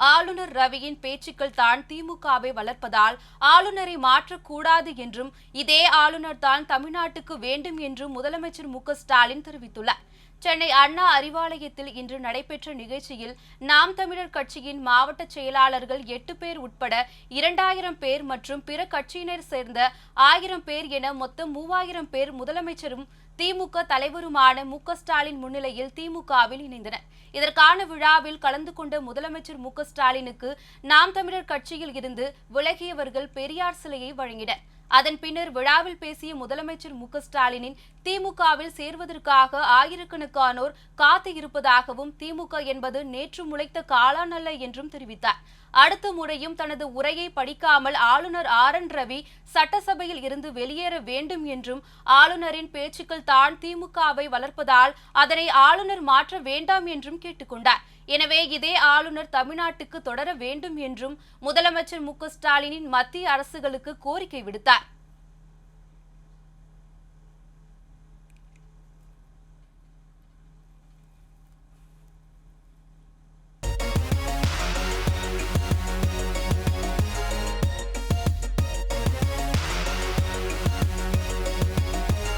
ஆளுநர் ரவியின் பேச்சுக்கள் தான் திமுகவை வளர்ப்பதால் ஆளுநரை மாற்றக்கூடாது என்றும் இதே ஆளுநர் தான் தமிழ்நாட்டுக்கு வேண்டும் என்றும் முதலமைச்சர் மு ஸ்டாலின் தெரிவித்துள்ளார். சென்னை அண்ணா அறிவாலயத்தில் இன்று நடைபெற்ற நிகழ்ச்சியில் நாம் தமிழர் கட்சியின் மாவட்ட செயலாளர்கள் எட்டு பேர் உட்பட இரண்டாயிரம் பேர் மற்றும் பிற கட்சியினர் சேர்ந்த ஆயிரம் பேர் என மொத்தம் மூவாயிரம் பேர் முதலமைச்சரும் திமுக தலைவருமான மு ஸ்டாலின் முன்னிலையில் திமுகவில் இணைந்தனர். இதற்கான விழாவில் கலந்து கொண்ட முதலமைச்சர் மு ஸ்டாலினுக்கு நாம் தமிழர் கட்சியில் இருந்து விலகியவர்கள் பெரியார் சிலையை வழங்கினர். அதன் பின்னர் விழாவில் பேசிய முதலமைச்சர் மு ஸ்டாலினின் திமுகவில் சேர்வதற்காக ஆயிரக்கணக்கானோர் காத்து இருப்பதாகவும் திமுக என்பது நேற்று முளைத்த காளான் அல்ல என்றும் தெரிவித்தார். அடுத்த முறையும் தனது உரையை படிக்காமல் ஆளுநர் ஆர் என் ரவி சட்டசபையில் இருந்து வெளியேற வேண்டும் என்றும் ஆளுநரின் பேச்சுக்கள் தான் திமுகவை வளர்ப்பதால் அதனை ஆளுநர் மாற்ற வேண்டாம் என்றும் கேட்டுக்கொண்டார். எனவே இதே ஆளுநர் தமிழ்நாட்டுக்கு தொடர வேண்டும் என்றும் முதலமைச்சர் மு க ஸ்டாலினின் மத்திய அரசுகளுக்கு கோரிக்கை விடுத்தார்.